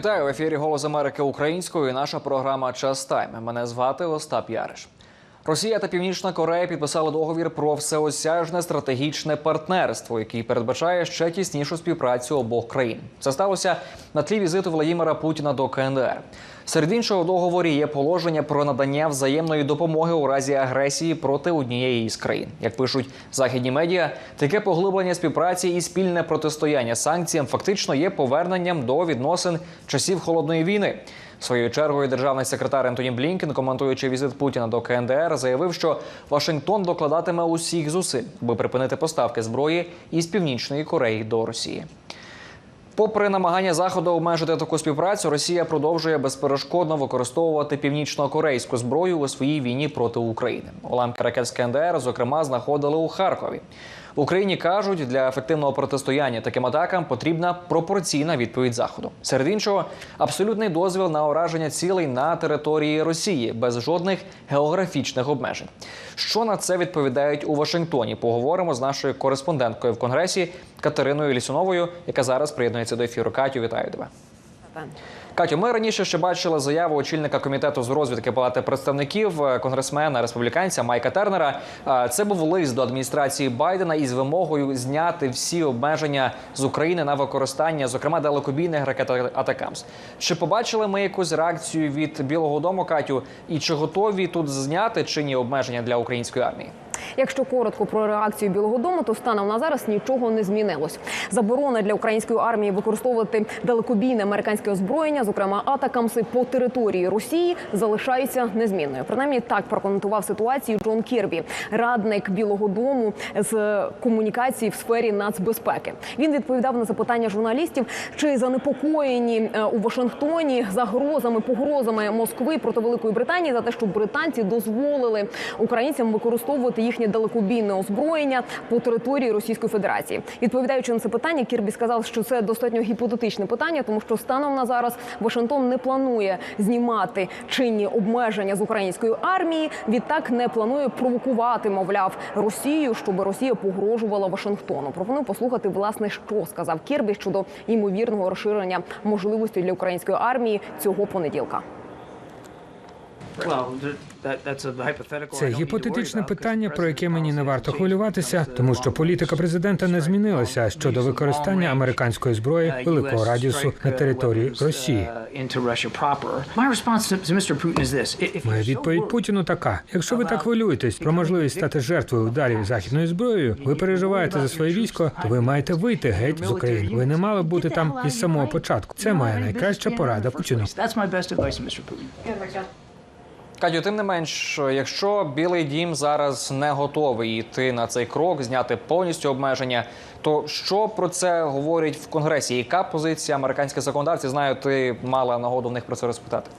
Вітаю в ефірі Голос Америки українською. і Наша програма Час Тайм. Мене звати Остап Яриш. Росія та Північна Корея підписали договір про всеосяжне стратегічне партнерство, який передбачає ще тіснішу співпрацю обох країн. Це сталося на тлі візиту Владимира Путіна до КНДР. Серед іншого в договорі є положення про надання взаємної допомоги у разі агресії проти однієї із країн. Як пишуть західні медіа, таке поглиблення співпраці і спільне протистояння санкціям фактично є поверненням до відносин часів холодної війни. Своєю чергою державний секретар Ентоні Блінкен, коментуючи візит Путіна до КНДР, заявив, що Вашингтон докладатиме усіх зусиль, аби припинити поставки зброї із північної Кореї до Росії. Попри намагання заходу обмежити таку співпрацю, Росія продовжує безперешкодно використовувати північно-корейську зброю у своїй війні проти України. Уламки ракет КНДР, зокрема, знаходили у Харкові. В Україні кажуть, для ефективного протистояння таким атакам потрібна пропорційна відповідь заходу. Серед іншого, абсолютний дозвіл на ураження цілей на території Росії без жодних географічних обмежень. Що на це відповідають у Вашингтоні? Поговоримо з нашою кореспонденткою в конгресі Катериною Лісуновою, яка зараз приєднується до ефіру. Катю, вітаю тебе. Катю, ми раніше ще бачили заяву очільника комітету з розвідки палати представників е, конгресмена республіканця Майка Тернера. Е, Це був лист до адміністрації Байдена із вимогою зняти всі обмеження з України на використання, зокрема далекобійних ракет Атакамс. Чи побачили ми якусь реакцію від Білого Дому, Катю? І чи готові тут зняти чинні обмеження для української армії? Якщо коротко про реакцію Білого Дому, то станом на зараз нічого не змінилось. Заборона для української армії використовувати далекобійне американське озброєння, зокрема атакамси по території Росії, залишається незмінною. Принаймні так прокоментував ситуацію Джон Кірбі, радник Білого Дому з комунікації в сфері нацбезпеки. Він відповідав на запитання журналістів, чи занепокоєні е, у Вашингтоні загрозами, погрозами Москви проти Великої Британії за те, що британці дозволили українцям використовувати їхнє далекобійне озброєння по території Російської Федерації. Відповідаючи на це питання, Кірбі сказав, що це достатньо гіпотетичне питання, тому що станом на зараз Вашингтон не планує знімати чинні обмеження з української армії. Відтак не планує провокувати, мовляв, Росію, щоб Росія погрожувала Вашингтону. Пропоную послухати власне, що сказав Кірбі щодо ймовірного розширення можливостей для української армії цього понеділка. Це гіпотетичне питання, про яке мені не варто хвилюватися, тому що політика президента не змінилася щодо використання американської зброї великого радіусу на території Росії. Моя відповідь Путіну така: якщо ви так хвилюєтесь про можливість стати жертвою ударів західною зброєю, ви переживаєте за своє військо, то ви маєте вийти геть з України. Ви не мали бути там із самого початку. Це моя найкраща порада Путіну. Катю, тим не менш, якщо Білий Дім зараз не готовий йти на цей крок, зняти повністю обмеження, то що про це говорять в конгресі? Яка позиція американських законодавців? Знаю, ти мала нагоду в них про це розпитати.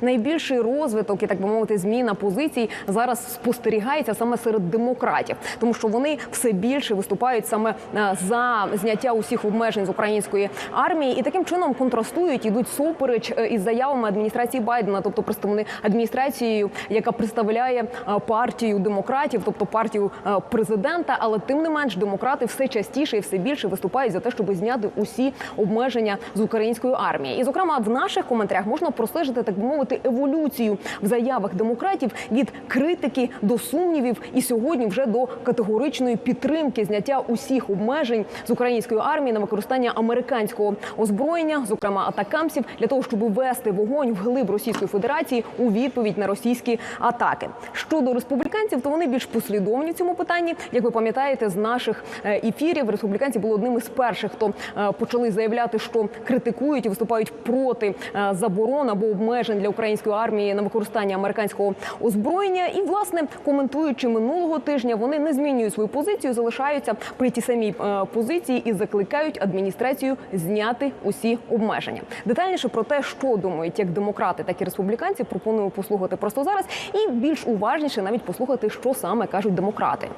Найбільший розвиток і так би мовити, зміна позицій зараз спостерігається саме серед демократів, тому що вони все більше виступають саме е, за зняття усіх обмежень з української армії, і таким чином контрастують, ідуть супереч е, із заявами адміністрації Байдена, тобто представник адміністрацією, яка представляє е, партію демократів, тобто партію президента. Але тим не менш, демократи все частіше і все більше виступають за те, щоб зняти усі обмеження з української армії. І, зокрема, в наших коментарях можна прослежити так би мовити еволюцію в заявах демократів від критики до сумнівів, і сьогодні вже до категоричної підтримки зняття усіх обмежень з української армії на використання американського озброєння, зокрема атакамсів, для того, щоб вести вогонь в глиб Російської Федерації у відповідь на російські атаки. Щодо республіканців, то вони більш послідовні в цьому питанні. Як ви пам'ятаєте, з наших е, ефірів республіканці були одним із перших, хто е, почали заявляти, що критикують і виступають проти е, заборон або обмежень для української армії на використання американського озброєння. І власне коментуючи минулого тижня, вони не змінюють свою позицію, залишаються при тій самій е, позиції і закликають адміністрацію зняти усі обмеження. Детальніше про те, що думають як демократи, так і республіканці, пропоную послухати просто зараз, і більш уважніше навіть послухати, що саме кажуть демократи.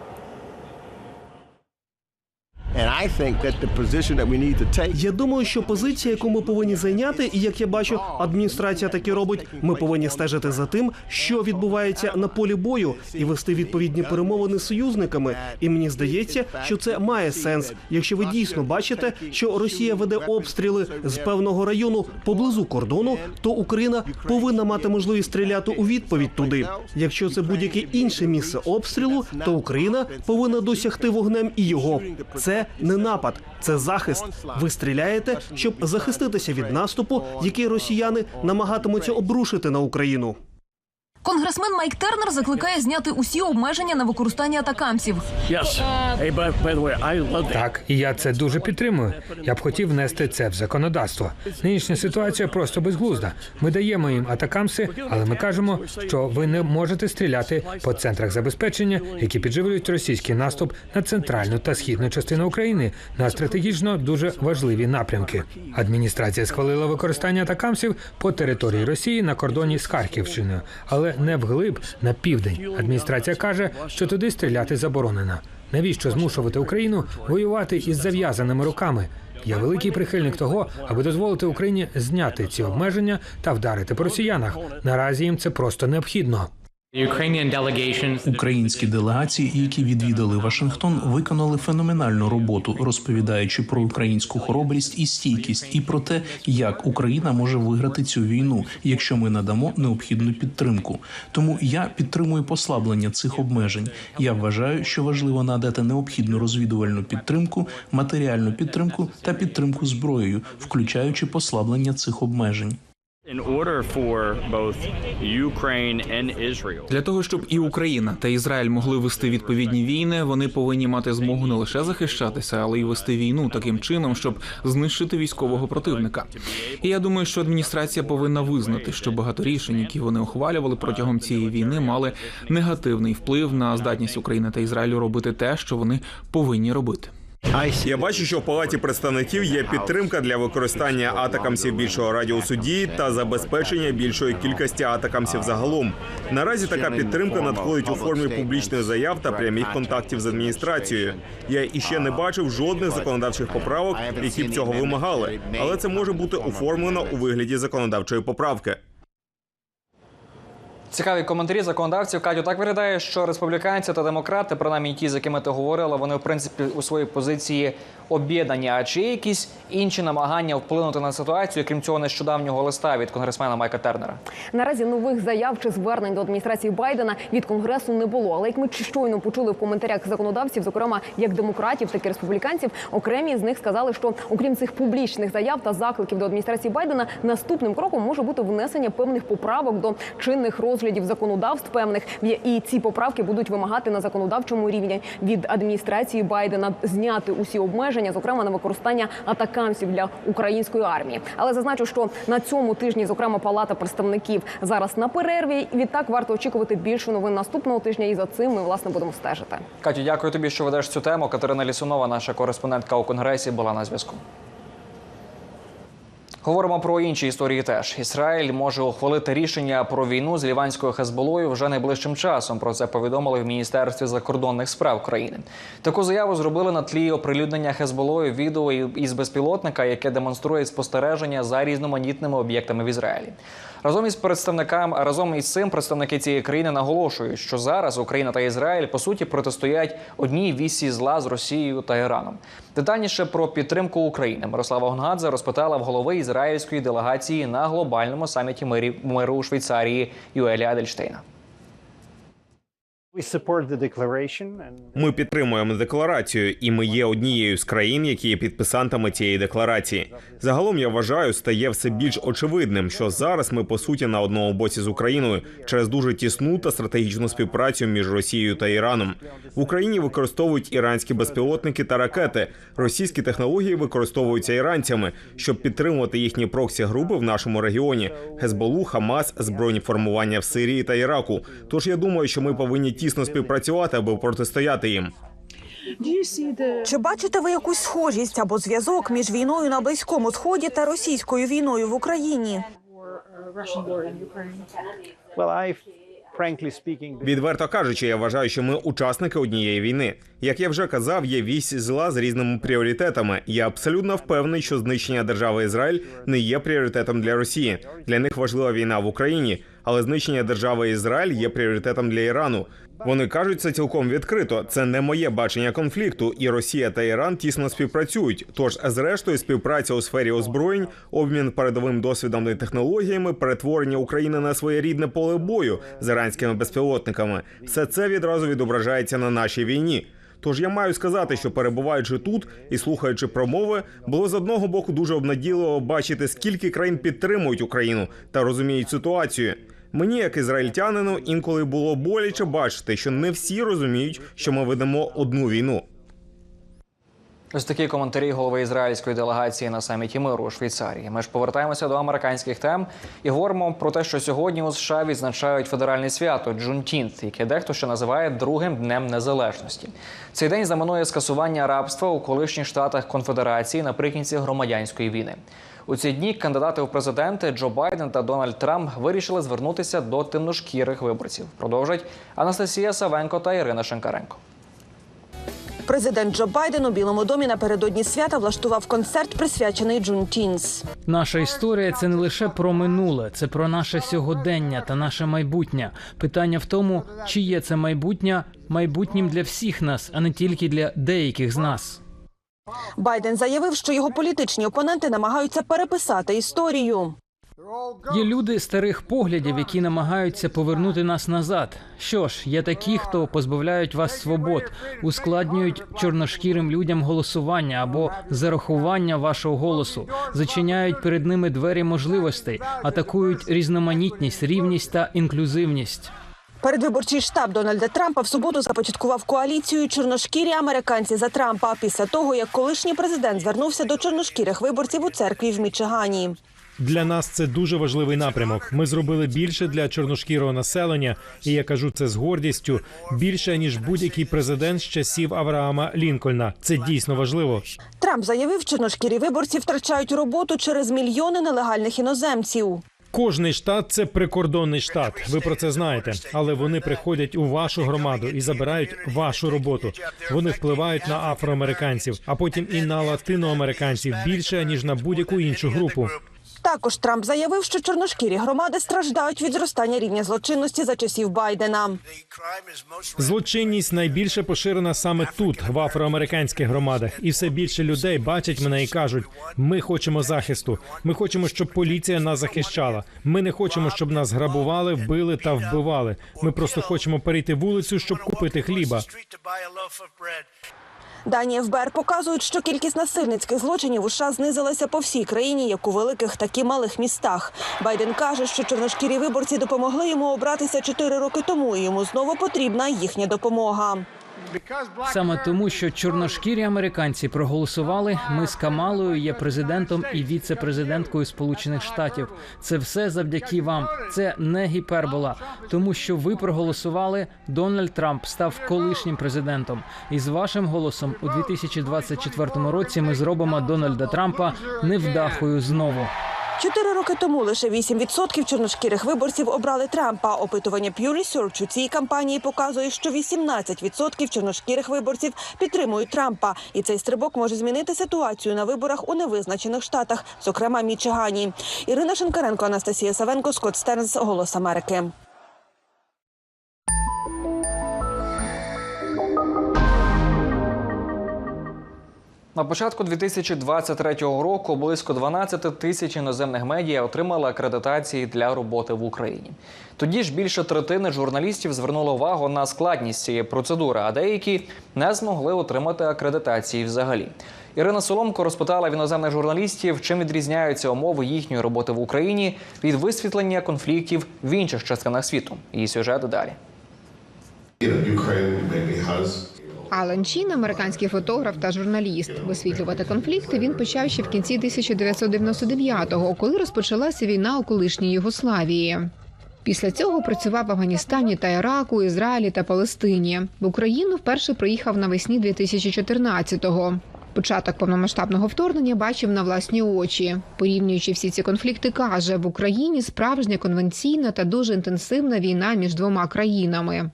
Я думаю, що позиція, яку ми повинні зайняти, і як я бачу, адміністрація так і робить. Ми повинні стежити за тим, що відбувається на полі бою, і вести відповідні перемовини з союзниками. І мені здається, що це має сенс, якщо ви дійсно бачите, що Росія веде обстріли з певного району поблизу кордону, то Україна повинна мати можливість стріляти у відповідь туди. Якщо це будь-яке інше місце обстрілу, то Україна повинна досягти вогнем і його. Це не напад, це захист. Ви стріляєте, щоб захиститися від наступу, який росіяни намагатимуться обрушити на Україну. Конгресмен Майк Тернер закликає зняти усі обмеження на використання атакамсів. Так, і я це дуже підтримую. Я б хотів внести це в законодавство. Нинішня ситуація просто безглузда. Ми даємо їм атакамси, але ми кажемо, що ви не можете стріляти по центрах забезпечення, які підживлюють російський наступ на центральну та східну частину України на стратегічно дуже важливі напрямки. Адміністрація схвалила використання атакамсів по території Росії на кордоні з Харківщиною, але не вглиб на південь. Адміністрація каже, що туди стріляти заборонено. Навіщо змушувати Україну воювати із зав'язаними руками? Я великий прихильник того, аби дозволити Україні зняти ці обмеження та вдарити по росіянах. Наразі їм це просто необхідно. Українські делегації, які відвідали Вашингтон, виконали феноменальну роботу, розповідаючи про українську хоробрість і стійкість, і про те, як Україна може виграти цю війну, якщо ми надамо необхідну підтримку. Тому я підтримую послаблення цих обмежень. Я вважаю, що важливо надати необхідну розвідувальну підтримку, матеріальну підтримку та підтримку зброєю, включаючи послаблення цих обмежень. Для того щоб і Україна та Ізраїль могли вести відповідні війни, вони повинні мати змогу не лише захищатися, але й вести війну таким чином, щоб знищити військового противника. І я думаю, що адміністрація повинна визнати, що багато рішень, які вони ухвалювали протягом цієї війни, мали негативний вплив на здатність України та Ізраїлю робити те, що вони повинні робити. Я бачу, що в палаті представників є підтримка для використання атакамсів більшого радіусу дії та забезпечення більшої кількості атакамсів загалом. Наразі така підтримка надходить у формі публічних заяв та прямих контактів з адміністрацією. Я іще не бачив жодних законодавчих поправок, які б цього вимагали, але це може бути оформлено у вигляді законодавчої поправки. Цікаві коментарі законодавців Катю так виглядає, що республіканці та демократи, принаймні ті, з якими ти говорила, вони в принципі у своїй позиції об'єднані. А чи є якісь інші намагання вплинути на ситуацію, крім цього нещодавнього листа від конгресмена Майка Тернера? Наразі нових заяв чи звернень до адміністрації Байдена від конгресу не було. Але як ми щойно почули в коментарях законодавців, зокрема як демократів, так і республіканців, окремі з них сказали, що окрім цих публічних заяв та закликів до адміністрації Байдена, наступним кроком може бути внесення певних поправок до чинних розглядів законодавств певних і ці поправки будуть вимагати на законодавчому рівні від адміністрації Байдена зняти усі обмеження, зокрема на використання атакамсів для української армії. Але зазначу, що на цьому тижні, зокрема, палата представників зараз на перерві. І Відтак варто очікувати більше новин наступного тижня. І за цим ми власне будемо стежити. Катю, дякую тобі, що ведеш цю тему. Катерина Лісунова, наша кореспондентка у конгресі, була на зв'язку. Говоримо про інші історії. Теж Ізраїль може ухвалити рішення про війну з ліванською Хезболою вже найближчим часом. Про це повідомили в міністерстві закордонних справ країни. Таку заяву зробили на тлі оприлюднення Хезболою відео із безпілотника, яке демонструє спостереження за різноманітними об'єктами в Ізраїлі. Разом із представниками разом із цим представники цієї країни наголошують, що зараз Україна та Ізраїль по суті протистоять одній вісі зла з Росією та Іраном. Детальніше про підтримку України Мирослава Гонгадзе розпитала в голови ізраїльської делегації на глобальному саміті миру у Швейцарії Юелі Адельштейна. Ми підтримуємо декларацію, і ми є однією з країн, які є підписантами цієї декларації. Загалом я вважаю, стає все більш очевидним, що зараз ми по суті на одному боці з Україною через дуже тісну та стратегічну співпрацю між Росією та Іраном. В Україні використовують іранські безпілотники та ракети. Російські технології використовуються іранцями, щоб підтримувати їхні проксі групи в нашому регіоні: Хезболу, Хамас, збройні формування в Сирії та Іраку. Тож я думаю, що ми повинні тісно співпрацювати, аби протистояти їм. Чи бачите ви якусь схожість або зв'язок між війною на близькому сході та російською війною в Україні? Відверто кажучи, я вважаю, що ми учасники однієї війни. Як я вже казав, є вісь зла з різними пріоритетами. Я абсолютно впевнений, що знищення держави Ізраїль не є пріоритетом для Росії. Для них важлива війна в Україні, але знищення держави Ізраїль є пріоритетом для Ірану. Вони кажуть це цілком відкрито. Це не моє бачення конфлікту, і Росія та Іран тісно співпрацюють. Тож, зрештою, співпраця у сфері озброєнь, обмін передовим досвідом і технологіями, перетворення України на своєрідне поле бою з іранськими безпілотниками. Все це відразу відображається на нашій війні. Тож я маю сказати, що перебуваючи тут і слухаючи промови, було з одного боку дуже обнадійливо бачити, скільки країн підтримують Україну та розуміють ситуацію. Мені, як ізраїльтянину, інколи було боляче бачити, що не всі розуміють, що ми ведемо одну війну. Ось такі коментарі голови ізраїльської делегації на саміті миру у Швейцарії. Ми ж повертаємося до американських тем і говоримо про те, що сьогодні у США відзначають федеральне свято Джунтінт, яке дехто ще називає другим днем незалежності. Цей день знаменує скасування рабства у колишніх штатах конфедерації наприкінці громадянської війни. У ці дні кандидати у президенти Джо Байден та Дональд Трамп вирішили звернутися до темношкірих виборців. Продовжать Анастасія Савенко та Ірина Шенкаренко. Президент Джо Байден у Білому домі напередодні свята влаштував концерт, присвячений Джунтінс. Наша історія це не лише про минуле, це про наше сьогодення та наше майбутнє. Питання в тому, чи є це майбутнє майбутнім для всіх нас, а не тільки для деяких з нас. Байден заявив, що його політичні опоненти намагаються переписати історію. Є люди старих поглядів, які намагаються повернути нас назад. Що ж, є такі, хто позбавляють вас свобод, ускладнюють чорношкірим людям голосування або зарахування вашого голосу, зачиняють перед ними двері можливостей, атакують різноманітність, рівність та інклюзивність. Передвиборчий штаб Дональда Трампа в суботу започаткував коаліцію чорношкірі американці за Трампа після того, як колишній президент звернувся до чорношкірих виборців у церкві в Мічигані. Для нас це дуже важливий напрямок. Ми зробили більше для чорношкірого населення, і я кажу це з гордістю більше ніж будь-який президент з часів Авраама Лінкольна. Це дійсно важливо. Трамп заявив, чорношкірі виборці втрачають роботу через мільйони нелегальних іноземців. Кожний штат це прикордонний штат. Ви про це знаєте, але вони приходять у вашу громаду і забирають вашу роботу. Вони впливають на афроамериканців, а потім і на латиноамериканців більше ніж на будь-яку іншу групу. Також Трамп заявив, що чорношкірі громади страждають від зростання рівня злочинності за часів Байдена. Злочинність найбільше поширена саме тут, в афроамериканських громадах, і все більше людей бачать мене і кажуть: ми хочемо захисту. Ми хочемо, щоб поліція нас захищала. Ми не хочемо, щоб нас грабували, вбили та вбивали. Ми просто хочемо перейти вулицю, щоб купити хліба. Дані ФБР показують, що кількість насильницьких злочинів у США знизилася по всій країні, як у великих, так і малих містах. Байден каже, що чорношкірі виборці допомогли йому обратися чотири роки тому. і Йому знову потрібна їхня допомога. Саме тому, що чорношкірі американці проголосували. Ми з Камалою є президентом і віце-президенткою Сполучених Штатів. Це все завдяки вам. Це не гіпербола, тому що ви проголосували. Дональд Трамп став колишнім президентом. І з вашим голосом у 2024 році ми зробимо Дональда Трампа невдахою знову. Чотири роки тому лише 8% чорношкірих виборців обрали Трампа. Опитування Pew Research у цій кампанії показує, що 18% чорношкірих виборців підтримують Трампа, і цей стрибок може змінити ситуацію на виборах у невизначених штатах, зокрема Мічигані. Ірина Шенкаренко, Анастасія Савенко, Скотт Стернс, Голос Америки. На початку 2023 року близько 12 тисяч іноземних медіа отримали акредитації для роботи в Україні. Тоді ж більше третини журналістів звернули увагу на складність цієї процедури, а деякі не змогли отримати акредитації взагалі. Ірина Соломко розпитала в іноземних журналістів, чим відрізняються умови їхньої роботи в Україні від висвітлення конфліктів в інших частинах світу. Її сюжет далі. Алан Чін, американський фотограф та журналіст. Висвітлювати конфлікти він почав ще в кінці 1999-го, коли розпочалася війна у колишній Югославії. Після цього працював в Афганістані та Іраку, Ізраїлі та Палестині. В Україну вперше приїхав навесні 2014-го. Початок повномасштабного вторгнення бачив на власні очі. Порівнюючи всі ці конфлікти, каже в Україні справжня конвенційна та дуже інтенсивна війна між двома країнами.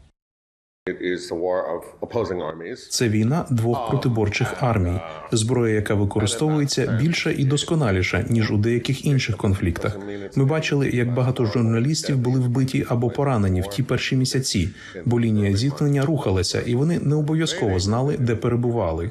Це війна двох протиборчих армій, зброя, яка використовується більше і досконаліша ніж у деяких інших конфліктах. Ми бачили, як багато журналістів були вбиті або поранені в ті перші місяці, бо лінія зіткнення рухалася, і вони не обов'язково знали, де перебували.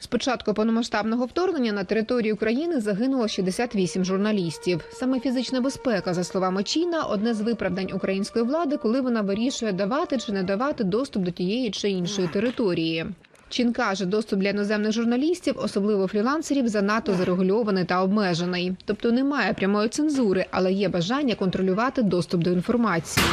З початку повномасштабного вторгнення на території України загинуло 68 журналістів. Саме фізична безпека, за словами Чіна, одне з виправдань української влади, коли вона вирішує давати чи не давати доступ до тієї чи іншої території. Чин каже, доступ для іноземних журналістів, особливо фрілансерів, занадто зарегульований та обмежений. Тобто немає прямої цензури, але є бажання контролювати доступ до інформації.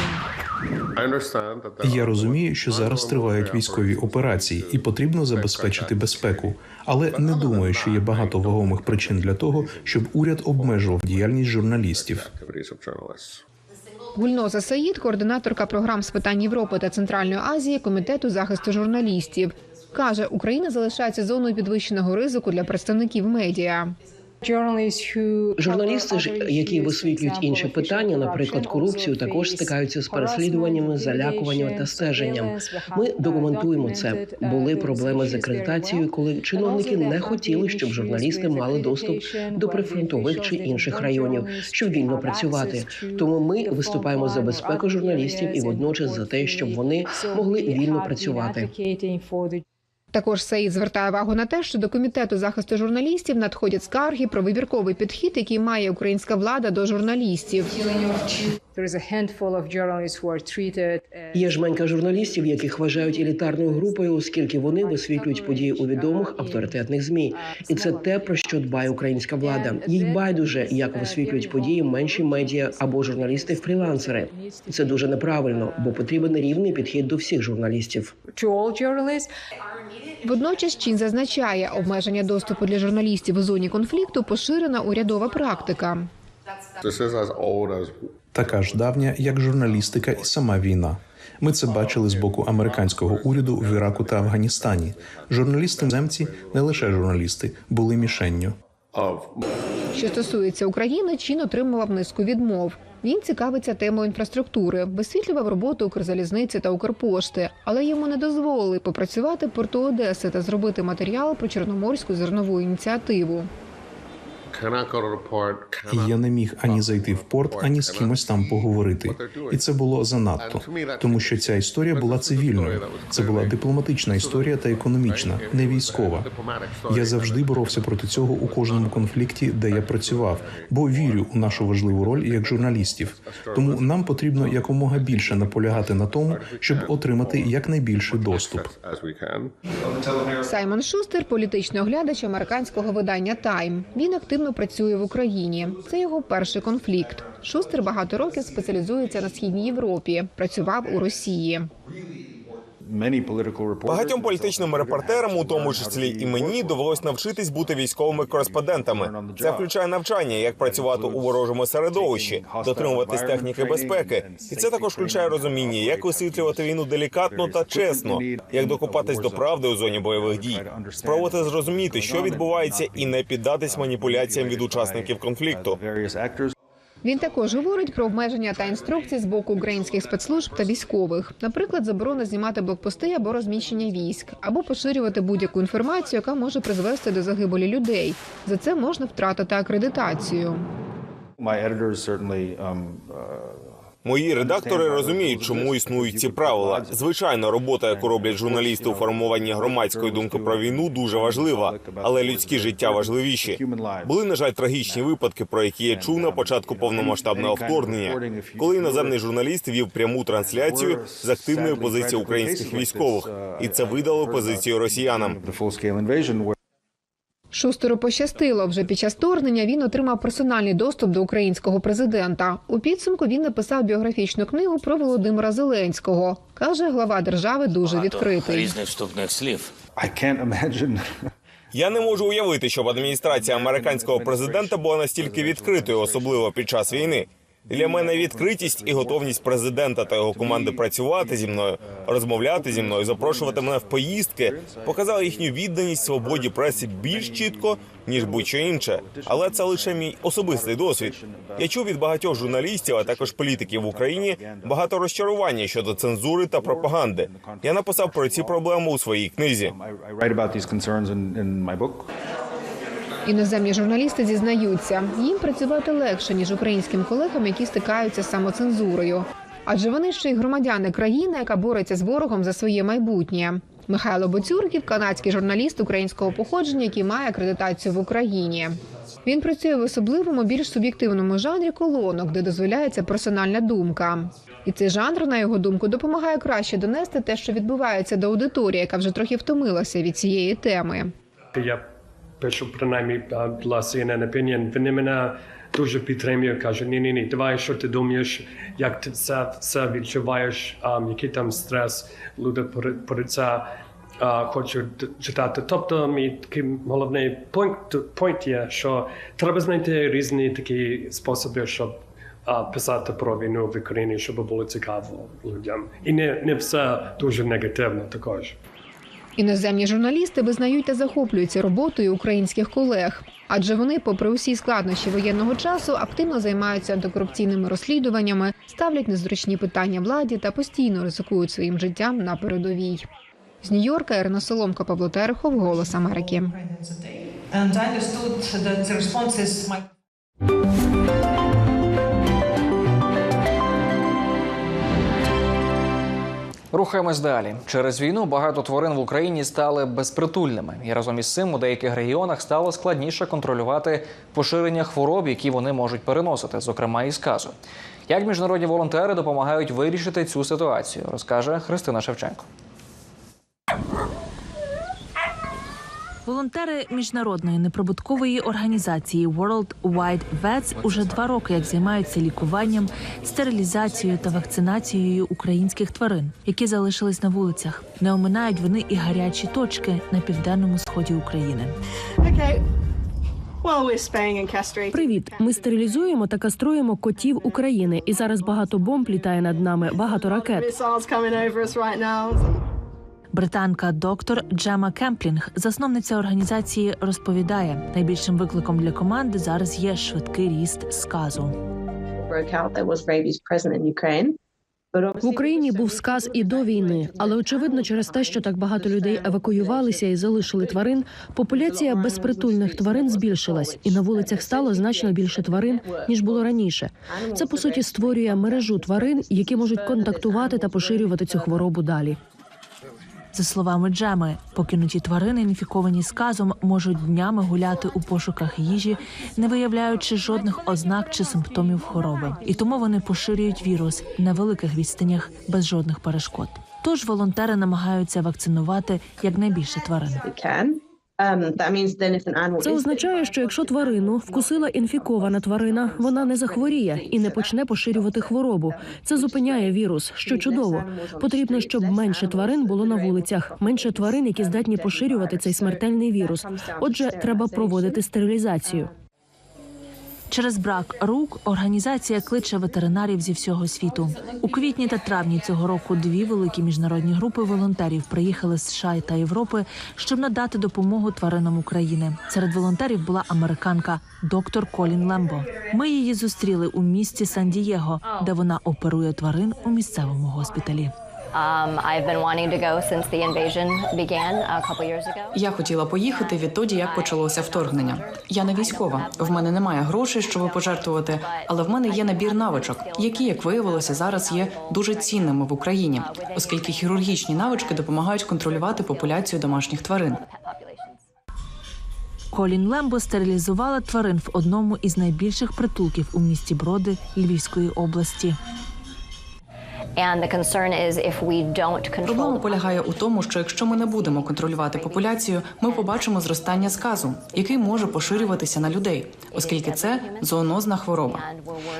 Я розумію, що зараз тривають військові операції, і потрібно забезпечити безпеку. Але не думаю, що є багато вагомих причин для того, щоб уряд обмежував діяльність журналістів. Гульноза Саїд, координаторка програм з питань Європи та Центральної Азії комітету захисту журналістів, каже, Україна залишається зоною підвищеного ризику для представників медіа. Журналісти ж, які висвітлюють інші питання, наприклад, корупцію, також стикаються з переслідуваннями, залякуванням та стеженням. Ми документуємо це. Були проблеми з акредитацією, коли чиновники не хотіли, щоб журналісти мали доступ до прифронтових чи інших районів, щоб вільно працювати. Тому ми виступаємо за безпеку журналістів і водночас за те, щоб вони могли вільно працювати. Також Саїд звертає увагу на те, що до комітету захисту журналістів надходять скарги про вибірковий підхід, який має українська влада до журналістів. Є жменька журналістів, яких вважають елітарною групою, оскільки вони висвітлюють події у відомих авторитетних змі, і це те про що дбає українська влада. Їй байдуже, як висвітлюють події менші медіа або журналісти-фрілансери. Це дуже неправильно, бо потрібен рівний підхід до всіх журналістів. Водночас Чин зазначає, обмеження доступу для журналістів у зоні конфлікту поширена урядова практика. Така ж давня, як журналістика і сама війна. Ми це бачили з боку американського уряду в Іраку та Афганістані. Журналісти земці не лише журналісти були мішенню. Що стосується України, Чин отримував низку відмов. Він цікавиться темою інфраструктури, висвітлював роботу Укрзалізниці та Укрпошти, але йому не дозволили попрацювати в порту Одеси та зробити матеріал про чорноморську зернову ініціативу. І я не міг ані зайти в порт, ані з кимось там поговорити. І це було занадто, тому що ця історія була цивільною. Це була дипломатична історія та економічна, не військова. Я завжди боровся проти цього у кожному конфлікті, де я працював, бо вірю у нашу важливу роль як журналістів. Тому нам потрібно якомога більше наполягати на тому, щоб отримати якнайбільший доступ. Саймон Шустер, політичний оглядач американського видання Тайм. Він активно працює в Україні. Це його перший конфлікт. Шустер багато років спеціалізується на східній Європі. Працював у Росії. Багатьом політичним репортерам, у тому числі і мені, довелось навчитись бути військовими кореспондентами. Це включає навчання, як працювати у ворожому середовищі, дотримуватись техніки безпеки, і це також включає розуміння, як висвітлювати війну делікатно та чесно, як докопатись до правди у зоні бойових дій, спробувати зрозуміти, що відбувається, і не піддатись маніпуляціям від учасників конфлікту. Він також говорить про обмеження та інструкції з боку українських спецслужб та військових, наприклад, заборона знімати блокпости або розміщення військ, або поширювати будь-яку інформацію, яка може призвести до загибелі людей. За це можна втратити акредитацію. Мої редактори розуміють, чому існують ці правила. Звичайно, робота, яку роблять журналісти у формуванні громадської думки про війну, дуже важлива, але людські життя важливіші. Були на жаль трагічні випадки, про які я чув на початку повномасштабного вторгнення, коли іноземний журналіст вів пряму трансляцію з активної позиції українських військових, і це видало позицію росіянам. Шустеру пощастило. Вже під час вторгнення він отримав персональний доступ до українського президента. У підсумку він написав біографічну книгу про Володимира Зеленського. Каже, глава держави дуже відкритий. різних вступних слів. Я не можу уявити, щоб адміністрація американського президента була настільки відкритою, особливо під час війни. Для мене відкритість і готовність президента та його команди працювати зі мною, розмовляти зі мною, запрошувати мене в поїздки, показали їхню відданість свободі преси більш чітко ніж будь-що інше. Але це лише мій особистий досвід. Я чув від багатьох журналістів, а також політиків в Україні багато розчарування щодо цензури та пропаганди. Я написав про ці проблеми у своїй книзі. Іноземні журналісти зізнаються, їм працювати легше ніж українським колегам, які стикаються з самоцензурою. Адже вони ще й громадяни країни, яка бореться з ворогом за своє майбутнє. Михайло Боцюрків, канадський журналіст українського походження, який має акредитацію в Україні. Він працює в особливому, більш суб'єктивному жанрі колонок, де дозволяється персональна думка. І цей жанр, на його думку, допомагає краще донести те, що відбувається до аудиторії, яка вже трохи втомилася від цієї теми. Я пишу принаймні для CNN Opinion, вони мене дуже підтримують, кажуть, ні, ні, ні, давай, що ти думаєш, як ти це все відчуваєш, який там стрес, люди про, це а, хочуть читати. Тобто, мій такий головний пункт є, що треба знайти різні такі способи, щоб писати про війну в Україні, щоб було цікаво людям. І не, не все дуже негативно також. Іноземні журналісти визнають та захоплюються роботою українських колег, адже вони, попри усі складнощі воєнного часу, активно займаються антикорупційними розслідуваннями, ставлять незручні питання владі та постійно ризикують своїм життям на передовій. З Нью-Йорка Ірина Соломко, Павло Терехов, Голос Америки. Рухаємось далі. Через війну багато тварин в Україні стали безпритульними, і разом із цим у деяких регіонах стало складніше контролювати поширення хвороб, які вони можуть переносити, зокрема і сказу. Як міжнародні волонтери допомагають вирішити цю ситуацію, розкаже Христина Шевченко. Волонтери міжнародної неприбуткової організації World Wide Vets уже два роки як займаються лікуванням, стерилізацією та вакцинацією українських тварин, які залишились на вулицях. Не оминають вони і гарячі точки на південному сході України. Привіт. Ми стерилізуємо та каструємо котів України, і зараз багато бомб літає над нами, багато ракет. Британка доктор Джема Кемплінг, засновниця організації, розповідає: найбільшим викликом для команди зараз є швидкий ріст сказу. В Україні був сказ і до війни, але очевидно, через те, що так багато людей евакуювалися і залишили тварин, популяція безпритульних тварин збільшилась, і на вулицях стало значно більше тварин ніж було раніше. Це по суті створює мережу тварин, які можуть контактувати та поширювати цю хворобу далі. За словами Джеми, покинуті тварини, інфіковані сказом, можуть днями гуляти у пошуках їжі, не виявляючи жодних ознак чи симптомів хвороби, і тому вони поширюють вірус на великих відстанях без жодних перешкод. Тож волонтери намагаються вакцинувати якнайбільше тварин. Це означає, що якщо тварину вкусила інфікована тварина, вона не захворіє і не почне поширювати хворобу. Це зупиняє вірус, що чудово. Потрібно, щоб менше тварин було на вулицях, менше тварин, які здатні поширювати цей смертельний вірус. Отже, треба проводити стерилізацію. Через брак рук організація кличе ветеринарів зі всього світу. У квітні та травні цього року дві великі міжнародні групи волонтерів приїхали з США та Європи, щоб надати допомогу тваринам України. Серед волонтерів була американка доктор Колін Лембо. Ми її зустріли у місті Сан-Дієго, де вона оперує тварин у місцевому госпіталі. Um, I've been wanting to go since the invasion began a couple years ago. Я хотіла поїхати відтоді, як почалося вторгнення. Я не військова. В мене немає грошей, щоб пожертвувати, але в мене є набір навичок, які, як виявилося, зараз є дуже цінними в Україні, оскільки хірургічні навички допомагають контролювати популяцію домашніх тварин. Колін Лембо стерилізувала тварин в одному із найбільших притулків у місті Броди Львівської області. Проблема полягає у тому, що якщо ми не будемо контролювати популяцію, ми побачимо зростання сказу, який може поширюватися на людей, оскільки це зоонозна хвороба.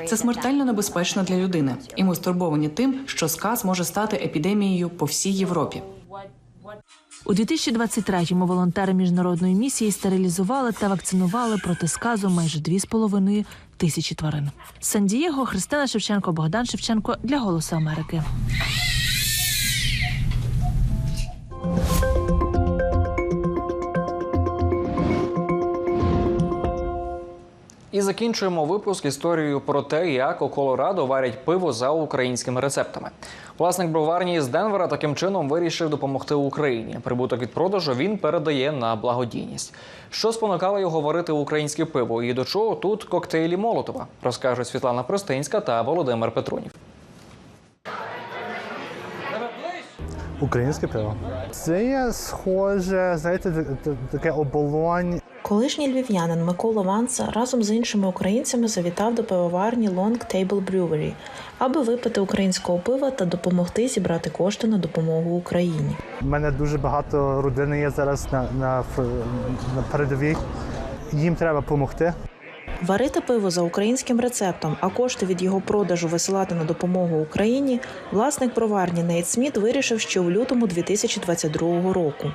Це смертельно небезпечно для людини, і ми стурбовані тим, що сказ може стати епідемією по всій Європі. У 2023-му волонтери міжнародної місії стерилізували та вакцинували проти сказу майже 2,5 тисячі тварин. Сан-Дієго, Христина Шевченко, Богдан Шевченко для Голосу Америки. І закінчуємо випуск історією про те, як у Колорадо варять пиво за українськими рецептами. Власник броварні з Денвера таким чином вирішив допомогти Україні. Прибуток від продажу він передає на благодійність. Що спонукало його варити українське пиво і до чого тут коктейлі Молотова, розкажуть Світлана Простинська та Володимир Петрунів. Українське пиво. Це є схоже, знаєте, таке оболонь. Колишній львів'янин Микола Ванса разом з іншими українцями завітав до пивоварні Long Table Brewery, аби випити українського пива та допомогти зібрати кошти на допомогу Україні. У мене дуже багато родини є зараз на, на, на передовій. Їм треба допомогти. Варити пиво за українським рецептом, а кошти від його продажу висилати на допомогу Україні. Власник броварні Нейт Сміт вирішив ще у лютому 2022 року.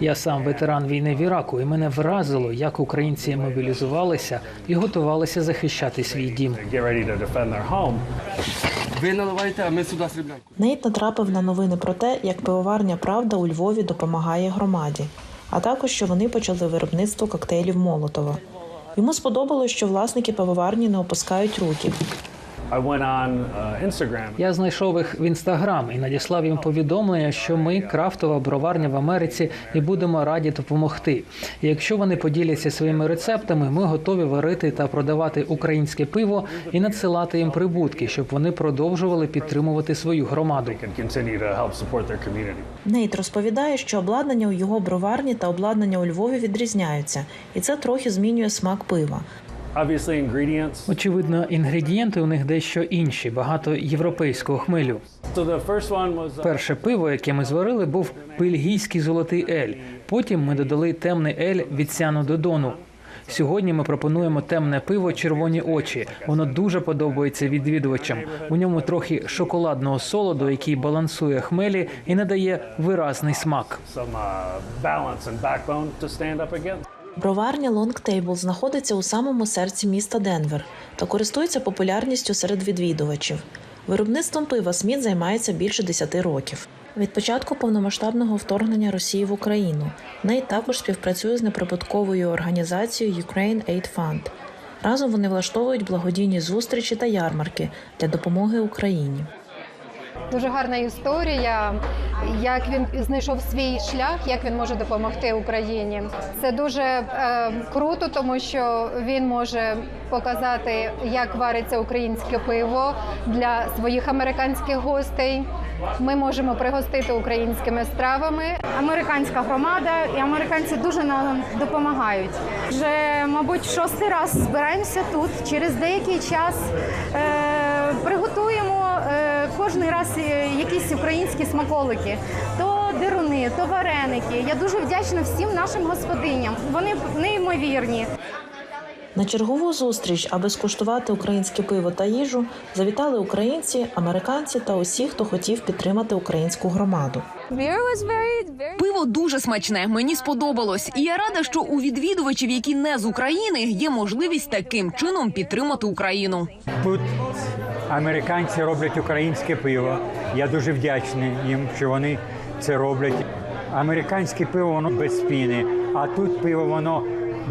Я сам ветеран війни в Іраку, і мене вразило, як українці мобілізувалися і готувалися захищати свій дім. Ви наливаєте, а ми сюди срібляйку. Нейт натрапив на новини про те, як пивоварня Правда у Львові допомагає громаді, а також що вони почали виробництво коктейлів Молотова. Йому сподобалось, що власники пивоварні не опускають руки. I went on uh, Я знайшов їх в інстаграм і надіслав їм повідомлення, що ми крафтова броварня в Америці і будемо раді допомогти. І якщо вони поділяться своїми рецептами, ми готові варити та продавати українське пиво і надсилати їм прибутки, щоб вони продовжували підтримувати свою громаду. Нейт розповідає, що обладнання у його броварні та обладнання у Львові відрізняються, і це трохи змінює смак пива. Очевидно, інгредієнти у них дещо інші, багато європейського хмелю. Uh, Перше пиво, яке ми зварили, був бельгійський золотий ель. Потім ми додали темний ель від сяну до дону. Сьогодні ми пропонуємо темне пиво червоні очі. Воно дуже подобається відвідувачам. У ньому трохи шоколадного солоду, який балансує хмелі і надає виразний смак. Броварня Table знаходиться у самому серці міста Денвер та користується популярністю серед відвідувачів. Виробництвом пива Сміт займається більше 10 років. Від початку повномасштабного вторгнення Росії в Україну Нейт також співпрацює з неприбутковою організацією Ukraine Aid Fund. Разом вони влаштовують благодійні зустрічі та ярмарки для допомоги Україні. Дуже гарна історія, як він знайшов свій шлях, як він може допомогти Україні. Це дуже е, круто, тому що він може показати, як вариться українське пиво для своїх американських гостей. Ми можемо пригостити українськими стравами. Американська громада і американці дуже нам допомагають. Вже, мабуть, шостий раз збираємося тут. Через деякий час е, кожний раз е, якісь українські смаколики. То деруни, то вареники. Я дуже вдячна всім нашим господиням. Вони неймовірні. На чергову зустріч, аби скуштувати українське пиво та їжу, завітали українці, американці та усі, хто хотів підтримати українську громаду. Пиво дуже смачне. Мені сподобалось, і я рада, що у відвідувачів, які не з України, є можливість таким чином підтримати Україну. Американці роблять українське пиво. Я дуже вдячний їм, що вони це роблять. Американське пиво воно без піни, а тут пиво воно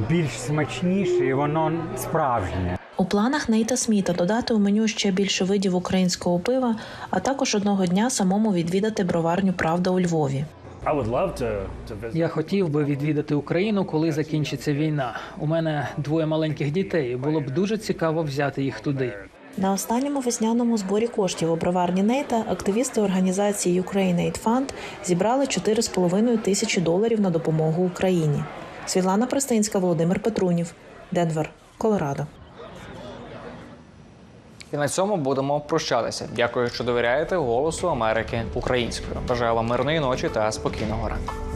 більш смачніше, і воно справжнє. У планах Нейта Сміта додати у меню ще більше видів українського пива, а також одного дня самому відвідати броварню Правда у Львові. Я хотів би відвідати Україну, коли закінчиться війна. У мене двоє маленьких дітей. Було б дуже цікаво взяти їх туди. На останньому весняному зборі коштів у броварні Нейта активісти організації Ukraine Aid Fund зібрали 4,5 тисячі доларів на допомогу Україні. Світлана Пристинська, Володимир Петрунів, Денвер, Колорадо. І на цьому будемо прощатися. Дякую, що довіряєте голосу Америки українською. Бажаю вам мирної ночі та спокійного ранку.